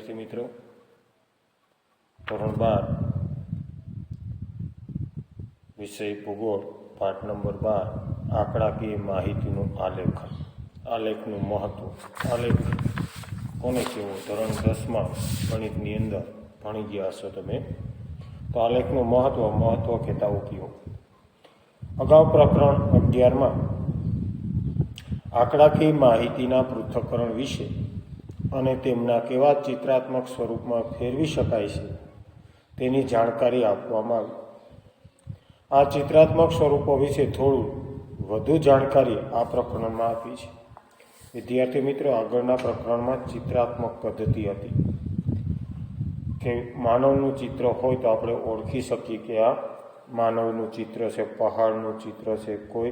વિદ્યાર્થી મિત્રો ધોરણ બાર વિષય ભૂગોળ પાઠ નંબર બાર આંકડાકીય માહિતીનું આલેખન આલેખનું મહત્વ આલેખ કોને કહેવો ધોરણ દસમાં ગણિતની અંદર ભણી ગયા હશો તમે તો આલેખનું મહત્વ મહત્વ કહેતા ઉપયોગ અગાઉ પ્રકરણ અગિયારમાં આંકડાકીય માહિતીના પૃથ્થકરણ વિશે અને તેમના કેવા ચિત્રાત્મક સ્વરૂપમાં ફેરવી શકાય છે, તેની જાણકારી આપવામાં આવી. આ ચિત્રાત્મક સ્વરૂપો વિશે થોડું વધુ જાણકારી આ પ્રકરણમાં આપી છે. વિદ્યાર્થી મિત્રો, આગળના પ્રકરણમાં ચિત્રાત્મક પદ્ધતિ હતી. કે માનવનું ચિત્ર હોય તો આપણે ઓળખી શકીએ કે આ માનવનું ચિત્ર છે, પહાડનું ચિત્ર છે, કોઈ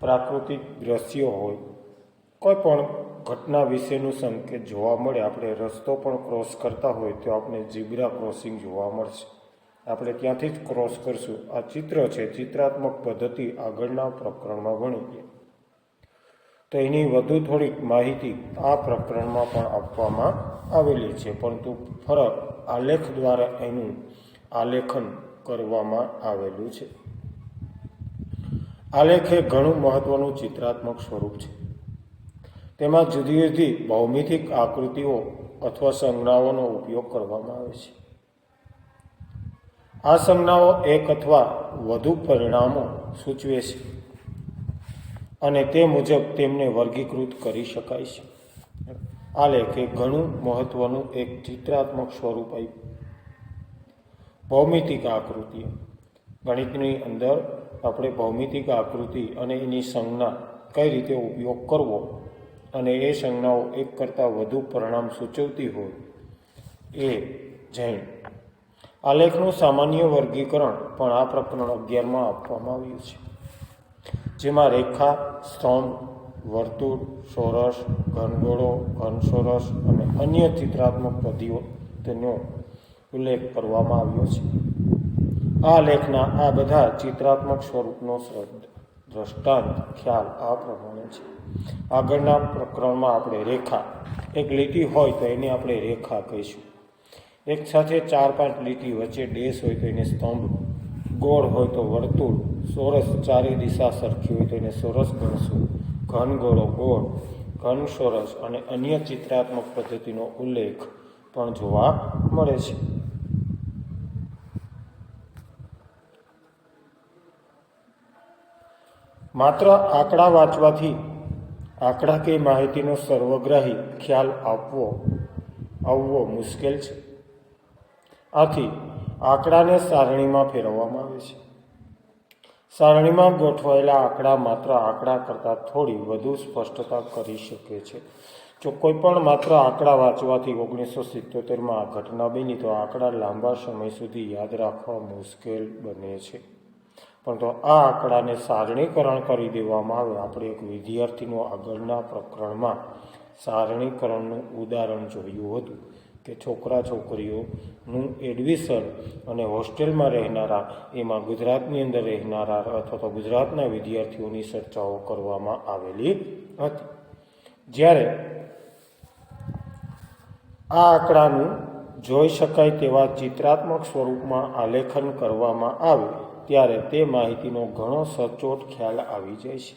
પ્રાકૃતિક દ્રશ્યો હોય, કોઈ પણ ઘટના વિશેનું સંકેત જોવા મળે, આપણે રસ્તો પણ ક્રોસ કરતા હોય તો આપણે ઝીબ્રા ક્રોસિંગ જોવા મળશે. આપણે ત્યાંથી જ ક્રોસ કરશું? આ ચિત્ર છે, ચિત્રાત્મક પદ્ધતિ આગળના પ્રકરણમાં ભણીએ તો એની વધુ થોડીક માહિતી આ પ્રકરણમાં પણ આપવામાં આવેલી છે, પરંતુ ફરક આલેખ દ્વારા એનું આલેખન કરવામાં આવેલું છે. આલેખ એ ઘણું મહત્વનું ચિત્રાત્મક સ્વરૂપ છે. તેમાં જુદી જુદી ભૌમિતિક આકૃતિઓ અથવા સંજ્ઞાઓનો ઉપયોગ કરવામાં આવે છે. આ સંજ્ઞાઓ એક અથવા વધુ પરિણામો સૂચવે છે અને તે મુજબ તેમને વર્ગીકૃત કરી શકાય છે. આ લેખે ઘણું મહત્વનું એક ચિત્રાત્મક સ્વરૂપ આપ્યું ભૌમિતિક આકૃતિઓ. ગણિતની અંદર આપણે ભૌમિતિક આકૃતિ અને એની સંજ્ઞા કઈ રીતે ઉપયોગ કરવો અને એ સંજ્ઞાઓ એક કરતાં વધુ પરિણામ સૂચવતી હોય. એ જૈન. આલેખનું સામાન્ય વર્ગીકરણ પણ આ પ્રકરણ અગિયારમાં આપવામાં આવ્યું છે. જેમાં રેખા, સ્તંભ, વર્તુળ, સોરસ, ઘનગોળો, ઘનસોરસ અને અન્ય ચિત્રાત્મક પદ્ધતિનો ઉલ્લેખ કરવામાં આવ્યો છે. આ લેખના આ બધા ચિત્રાત્મક સ્વરૂપનો દ્રષ્ટાંત, ખ્યાલ આ પ્રમાણે છે. આગળના પ્રકરણમાં આપણે રેખા, એક લીટી હોય તો એને આપણે રેખા કહીશું. એક સાથે ચાર પાંચ લીટી વચ્ચે ડેશ હોય તો એને સ્તંભ, ગોળ હોય તો વર્તુળ સોરસ ચારે દિશા સરખી હોય તો એને સોરસ ગણશું. ઘન ગોળો ગોળ, ઘન સોરસ અને અન્ય ચિત્રાત્મક પદ્ધતિનો ઉલ્લેખ પણ જોવા મળે છે. માત્ર આંકડા વાંચવાથી આંકડાકીય માહિતીનો સર્વગ્રાહી ખ્યાલ આપવો, આવવો મુશ્કેલ છે. આથી આંકડાને સારણીમાં ફેરવવામાં આવે છે. સારણીમાં ગોઠવાયેલા આંકડા માત્ર આંકડા કરતાં થોડી વધુ સ્પષ્ટતા કરી શકે છે. જો કોઈ પણ માત્ર આંકડા વાંચવાથી ઓગણીસો સિત્તોતેરમાં આ ઘટના બની, તો આંકડા લાંબા સમય સુધી યાદ રાખવા મુશ્કેલ બને છે. પરંતુ આ આંકડાને સારણીકરણ કરી દેવામાં આવે આપણે એક વિદ્યાર્થીનું આગળના પ્રકરણમાં સારણીકરણનું ઉદાહરણ જોયું હતું કે છોકરા છોકરીઓનું એડમિશન અને હોસ્ટેલમાં રહેનારા, એમાં ગુજરાતની અંદર રહેનારા અથવા તો ગુજરાતના વિદ્યાર્થીઓની ચર્ચાઓ કરવામાં આવેલી હતી. જ્યારે આ આંકડાનું જોઈ શકાય તેવા ચિત્રાત્મક સ્વરૂપમાં આલેખન કરવામાં આવે ત્યારે તે માહિતીનો ઘણો સચોટ ખ્યાલ આવી જાય છે.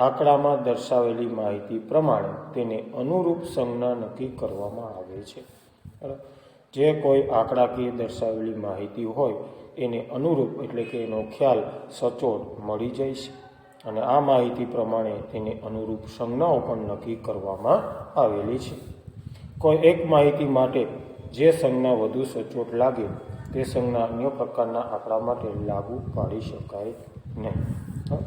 આંકડામાં દર્શાવેલી માહિતી પ્રમાણે તેને અનુરૂપ સંજ્ઞા નક્કી કરવામાં આવે છે. જે કોઈ આંકડાકીય દર્શાવેલી માહિતી હોય, એને અનુરૂપ એટલે કે એનો ખ્યાલ સચોટ મળી જાય છે. અને આ માહિતી પ્રમાણે તેને અનુરૂપ સંજ્ઞાઓ પણ નક્કી કરવામાં આવેલી છે. કોઈ એક માહિતી માટે જે સંજ્ઞા વધુ સચોટ લાગે તે સંજ્ઞા અન્ય પ્રકારના આંકડા માટે લાગુ પાડી શકાય નહીં.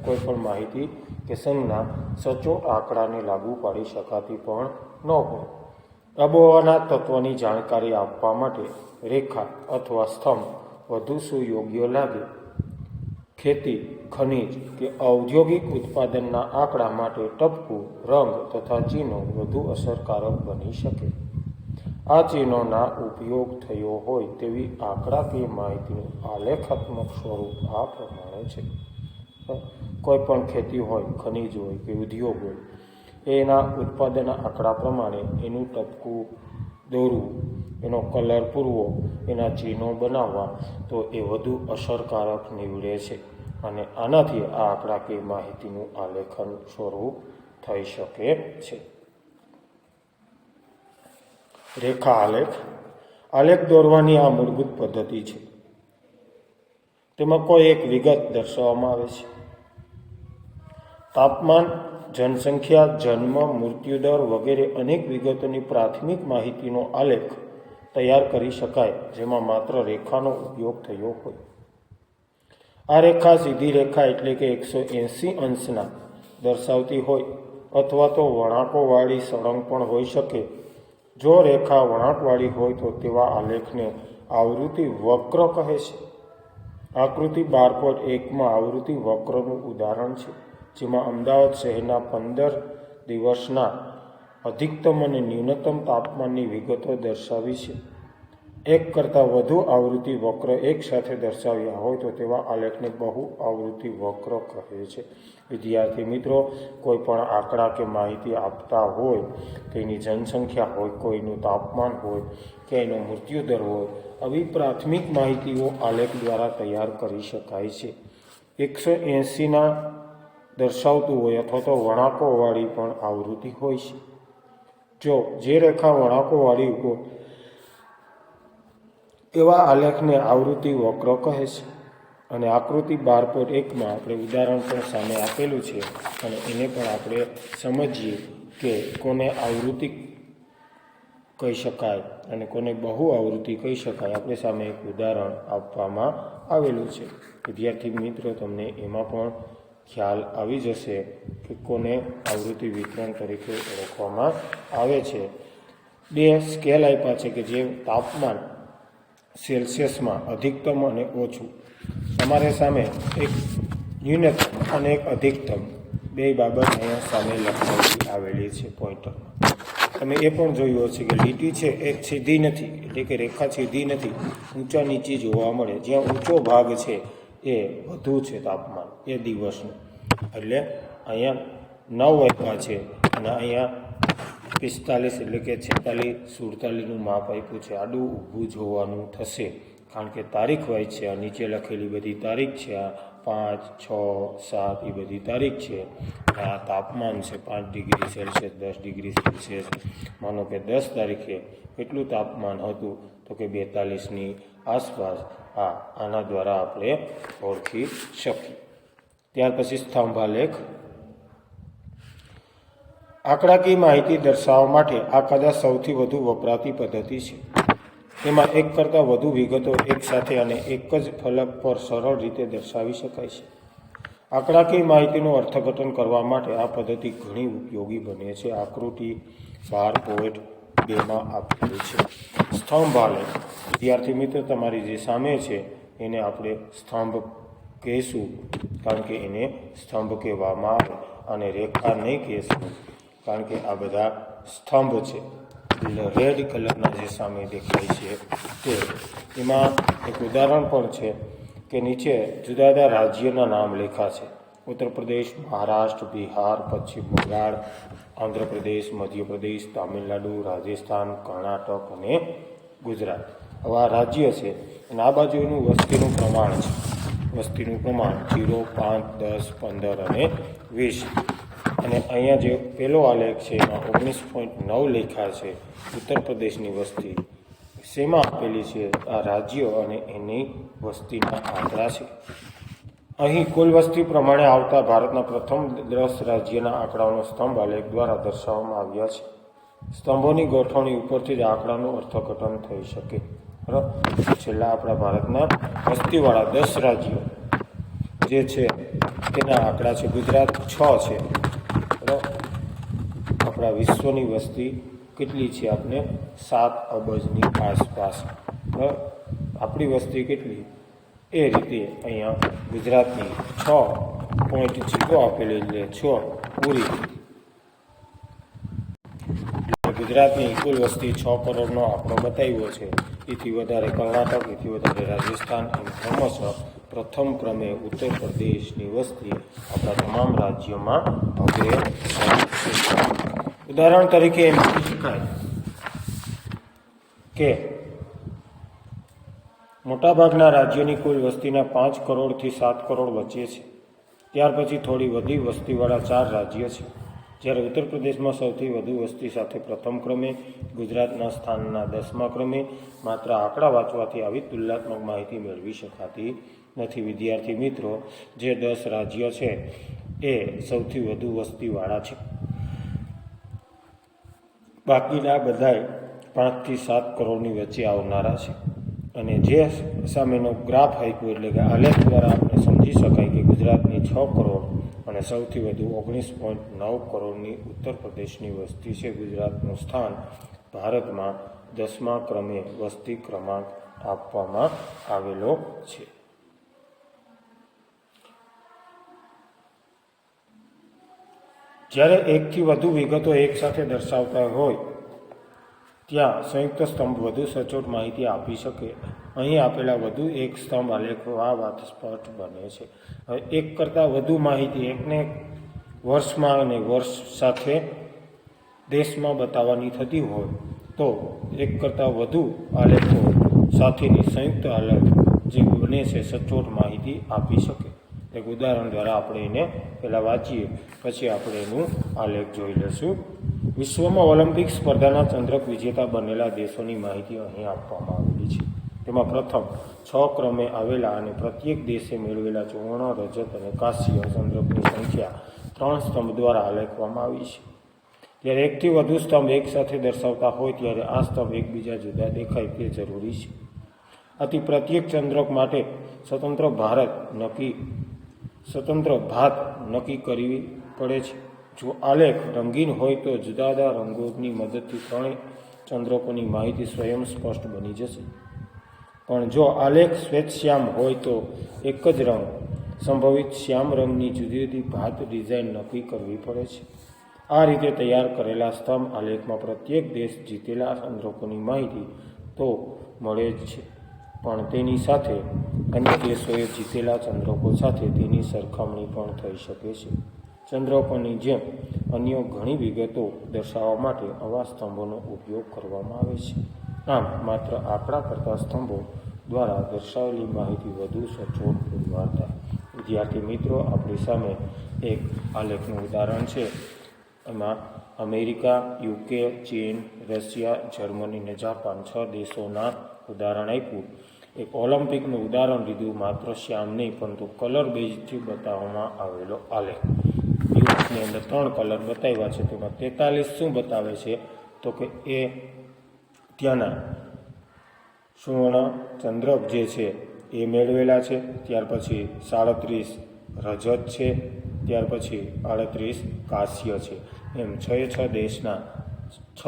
કોઈ પણ માહિતી કે સંજ્ઞા સચો આંકડાને લાગુ પાડી શકાતી પણ ન હોય. આબોહવાના તત્વની જાણકારી આપવા માટે રેખા અથવા સ્તંભ વધુ સુયોગ્ય લાગે. ખેતી, ખનિજ કે ઔદ્યોગિક ઉત્પાદનના આંકડા માટે ટપકું, રંગ તથા ચિહ્નો વધુ અસરકારક બની શકે. આ ચિહ્નોના ઉપયોગ થયો હોય તેવી આંકડાકીય માહિતીનું આલેખાત્મક સ્વરૂપ આ પ્રમાણે છે. કોઈ પણ ખેતી હોય, ખનિજ હોય કે ઉદ્યોગ હોય, એના ઉત્પાદન આંકડા પ્રમાણે એનું ટપકું દોરવું, એનો કલર પૂરવો, એના ચિહ્નો બનાવવા, તો એ વધુ અસરકારક નીવડે છે અને આનાથી આ આંકડાકીય માહિતીનું આલેખન સ્વરૂપ થઈ શકે છે. રેખા આલેખ. આલેખ દોરવાની આ મૂળભૂત પદ્ધતિ છે. તેમાં કોઈ એક વિગત દર્શાવવામાં આવે છે. તાપમાન, જનસંખ્યા, જન્મ મૃત્યુદર વગેરે અનેક વિગતોની પ્રાથમિક માહિતીનો આલેખ તૈયાર કરી શકાય, જેમાં માત્ર રેખાનો ઉપયોગ થયો હોય. આ રેખા સીધી રેખા એટલે કે એકસો એંસી અંશના દર્શાવતી હોય, અથવા તો વળાંકોવાળી સળંગ પણ હોઈ શકે. જો રેખા વળાંકવાળી હોય તો તેવા આલેખને આવૃત્તિ વક્ર કહે છે. આકૃતિ બાર પોઈન્ટ એકમાં આવૃત્તિ વક્રનું ઉદાહરણ છે, જેમાં અમદાવાદ શહેરના પંદર દિવસના અધિકતમ અને ન્યૂનતમ તાપમાનની વિગતો દર્શાવી છે. એક કરતાં વધુ આવૃત્તિ વક્ર એક સાથે દર્શાવ્યા હોય તો તેવા આલેખને બહુ આવૃત્તિ વક્ર કહે છે. વિદ્યાર્થી મિત્રો કોઈ પણ આંકડા કે માહિતી આપતા હોય, તેની જનસંખ્યા હોય, કોઈનું તાપમાન હોય કે એનો મૃત્યુદર હોય, આવી પ્રાથમિક માહિતીઓ આલેખ દ્વારા તૈયાર કરી શકાય છે. એકસો એંસીના દર્શાવતું હોય અથવા તો વણાકોવાળી પણ આવૃત્તિ હોય છે. જો જે રેખા વણાકોવાળી હોય એવા આલેખને આવૃત્તિ વક્ર કહે છે અને આકૃતિ બાર પોઈન્ટ એકમાં આપણે ઉદાહરણ પણ સામે આપેલું છે અને એને પણ આપણે સમજીએ કે કોને આવૃત્તિ કહી શકાય અને કોને બહુ આવૃત્તિ કહી શકાય. આપણે સામે એક ઉદાહરણ આપવામાં આવેલું છે. વિદ્યાર્થી મિત્રો, તમને એમાં પણ ખ્યાલ આવી જશે કે કોને આવૃત્તિ વિતરણ તરીકે ઓળખવામાં આવે છે. બે સ્કેલ આપ્યા છે કે જે તાપમાન સેલ્સિયસમાં અધિકતમ અને ઓછું. તમારે સામે એક ન્યૂનતમ અને એક અધિકતમ બે બાબત અહીંયા સામે લખવાની આવેલી છે પોઈન્ટરમાં તમે એ પણ જોયું હશે કે લીટી છે એ સીધી નથી, એટલે કે રેખા સીધી નથી, ઊંચા નીચી જોવા મળે. જ્યાં ઊંચો ભાગ છે એ વધુ છે તાપમાન, એ દિવસનું. એટલે અહીંયા નવ આપ્યા છે અને અહીંયા પિસ્તાલીસ એટલે કે છેતાલીસ, સુડતાલીસનું માપ આપ્યું છે. આડું ઊભું જોવાનું થશે. કારણ કે તારીખ વાય છે, આ નીચે લખેલી બધી તારીખ છે, આ પાંચ, છ, સાત, એ બધી તારીખ છે. આ તાપમાન છે, પાંચ ડિગ્રી સેલ્સિયસ, દસ ડિગ્રી સેલ્સિયસ. માનો કે દસ તારીખે કેટલું તાપમાન હતું? તો કે બેતાલીસની આસપાસ. આ આના દ્વારા આપણે ઓળખી શકીએ. ત્યાર પછી સ્તંભાલેખ આંકડાકીય માહિતી દર્શાવવા માટે આ કદાચ સૌથી વધુ વપરાતી પદ્ધતિ છે. તેમાં એક કરતાં વધુ વિગતો એકસાથે અને એક જ ફલક પર સરળ રીતે દર્શાવી શકાય છે. આંકડાકીય માહિતીનું અર્થઘટન કરવા માટે આ પદ્ધતિ ઘણી ઉપયોગી બને છે. આકૃતિ બાર પોઈન્ટ બેમાં આપેલી છે. સ્તંભ આલેખ. વિદ્યાર્થી મિત્ર, તમારી જે સામે છે એને આપણે સ્તંભ કહીશું. કારણ કે એને સ્તંભ કહેવામાં આવે અને રેખા નહીં કહેશું કારણ કે આ બધા સ્તંભ છે. એટલે રેડ કલરના જે સામે દેખાય છે તે. એમાં એક ઉદાહરણ પણ છે કે નીચે જુદા જુદા રાજ્યના નામ લેખા છે. ઉત્તર પ્રદેશ, મહારાષ્ટ્ર, બિહાર, પશ્ચિમ બંગાળ, આંધ્રપ્રદેશ, મધ્યપ્રદેશ, તામિલનાડુ, રાજસ્થાન, કર્ણાટક અને ગુજરાત. હવે આ રાજ્ય છે અને આ બાજુ એનું વસ્તીનું પ્રમાણ છે. વસ્તીનું પ્રમાણ જીરો, પાંચ, દસ, પંદર અને વીસ. અને અહીંયા જે પહેલો આલેખ છે, એમાં ઓગણીસ પોઈન્ટ નવ લેખા છે, ઉત્તર પ્રદેશની વસ્તી. શેમાં આપેલી છે? આ રાજ્યો અને એની વસ્તીના આંકડા છે. અહીં કુલ વસ્તી પ્રમાણે આવતા ભારતના પ્રથમ દસ રાજ્યના આંકડાઓનો સ્તંભ આલેખ દ્વારા દર્શાવવામાં આવ્યા છે. સ્તંભોની ગોઠવણી ઉપરથી જ આંકડાનું અર્થઘટન થઈ શકે. છેલ્લા આપણા ભારતના વસ્તીવાળા દસ રાજ્યો જે છે, તેના આંકડા છે ગુજરાત છ છે. આપણા વિશ્વની વસ્તી કેટલી છે આપણે સાત અબજની આસપાસ. આપણી વસ્તી કેટલી? એ રીતે અહીંયા ગુજરાતની છ પોઈન્ટ જીરો આપેલી એટલે છ પૂરી. ગુજરાતની કુલ વસ્તી છ કરોડનો આંકડો બતાવ્યો છે. એથી વધારે કર્ણાટક, એથી વધારે રાજસ્થાન એમ ક્રમશઃ પ્રથમ ક્રમે ઉત્તર પ્રદેશની વસ્તી આપણા તમામ રાજ્યોમાં અગ્રે ઉદાહરણ તરીકે એમ કહી શકાય કે મોટાભાગના રાજ્યોની કુલ વસ્તીના પાંચ કરોડથી સાત કરોડ વચ્ચે છે. ત્યાર પછી થોડી વધી વસ્તીવાળા ચાર રાજ્ય છે. જ્યારે ઉત્તર પ્રદેશમાં સૌથી વધુ વસ્તી સાથે પ્રથમ ક્રમે, ગુજરાતના સ્થાનના દસમા ક્રમે માત્ર આંકડા વાંચવાથી આવી તુલનાત્મક માહિતી મેળવી શકાતી નથી. વિદ્યાર્થી મિત્રો, જે દસ રાજ્ય છે, એ સૌથી વધુ વસ્તીવાળા છે. બાકીના બધાય પાંચથી સાત કરોડની વચ્ચે આવનારા છે. અને જે સામેનો ગ્રાફ આપ્યો એટલે કે આલેખ દ્વારા આપણે સમજી શકાય કે ગુજરાતની છ કરોડ અને સૌથી વધુ ઓગણીસ પોઈન્ટ નવ કરોડની ઉત્તર પ્રદેશની વસ્તી છે. ગુજરાતનું સ્થાન ભારતમાં દસમા ક્રમે વસ્તી ક્રમાંક આપવામાં આવેલો છે. જ્યારે એકથી વધુ વિગતો એકસાથે દર્શાવતા હોય, ત્યાં સંયુક્ત સ્તંભ વધુ સચોટ માહિતી આપી શકે. અહીં આપેલા વધુ એક સ્તંભ આલેખવા વાત સ્પષ્ટ બને છે. એક કરતાં વધુ માહિતી એકને વર્ષમાં અને વર્ષ સાથે દેશમાં બતાવવાની થતી હોય, તો એક કરતાં વધુ આલેખો સાથેની સંયુક્ત આલેખ જે બને છે, સચોટ માહિતી આપી શકે. એક ઉદાહરણ દ્વારા આપણે એને પહેલાં વાંચીએ. પછી આપણે એનું આલેખ જોઈ લઈશું. વિશ્વમાં ઓલિમ્પિક સ્પર્ધાના ચંદ્રક વિજેતા બનેલા દેશોની માહિતી અહીં આપવામાં આવેલી છે. તેમાં પ્રથમ, છ ક્રમે આવેલા અને પ્રત્યેક દેશે મેળવેલા સુવર્ણ રજત અને કાંસ્ય ચંદ્રકની સંખ્યા ત્રણ સ્તંભ દ્વારા આલેખવામાં આવી છે. જ્યારે એકથી વધુ સ્તંભ એકસાથે દર્શાવતા હોય ત્યારે આ સ્તંભ એકબીજા જુદા દેખાય તે જરૂરી છે. આથી પ્રત્યેક ચંદ્રક માટે સ્વતંત્ર ભારત નક્કી સ્વતંત્ર ભાત નક્કી કરવી પડે છે. જો આલેખ રંગીન હોય તો જુદા જુદા રંગોની મદદથી ત્રણેય ચંદ્રકોની માહિતી સ્વયં સ્પષ્ટ બની જશે. પણ જો આલેખ શ્વેતશ્યામ હોય તો એક જ રંગ, સંભવિત શ્યામ રંગની જુદી જુદી ભાત ડિઝાઇન નક્કી કરવી પડે છે. આ રીતે તૈયાર કરેલા સ્તંભ આલેખમાં પ્રત્યેક દેશ જીતેલા ચંદ્રકોની માહિતી તો મળે જ છે. પણ તેની સાથે અન્ય દેશોએ જીતેલા ચંદ્રકો સાથે તેની સરખામણી પણ થઈ શકે છે. ચંદ્રકોની જેમ અન્ય ઘણી વિગતો દર્શાવવા માટે આવા સ્તંભોનો ઉપયોગ કરવામાં આવે છે. આમ, માત્ર આંકડા કરતા સ્તંભો દ્વારા દર્શાવેલી માહિતી વધુ સચોટ પુરવાર થાય વિદ્યાર્થી મિત્રો, આપણી સામે એક આલેખનું ઉદાહરણ છે. એમાં અમેરિકા, યુકે, ચીન, રશિયા, જર્મની અને જાપાન છ દેશોના ઉદાહરણ આપ્યું. એક ઓલિમ્પિકનું ઉદાહરણ લીધું માત્ર શ્યામ નહીં, પરંતુ કલર બેઝથી બતાવવામાં આવેલો આલેખ. દિવસની અંદર ત્રણ કલર બતાવ્યા છે. તેમાં તેતાલીસ શું બતાવે છે? તો કે એ ત્યાંના સુવર્ણ ચંદ્રક જે છે, એ મેળવેલા છે. ત્યાર પછી સાડત્રીસ રજત છે. ત્યાર પછી આડત્રીસ કાશ્ય છે. એમ છ છ દેશના છ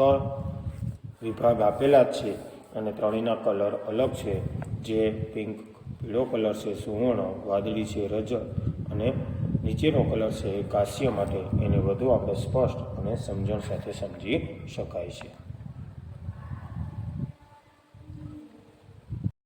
વિભાગ આપેલા જ છે અને ત્રણેયના કલર અલગ છે. જે પિંક પીળો કલર છે, સુવર્ણ, વાદળી છે રજત અને નીચેનો કલર છે એ કાંસ્ય માટે એને વધુ આપણે સ્પષ્ટ અને સમજણ સાથે સમજી શકાય છે.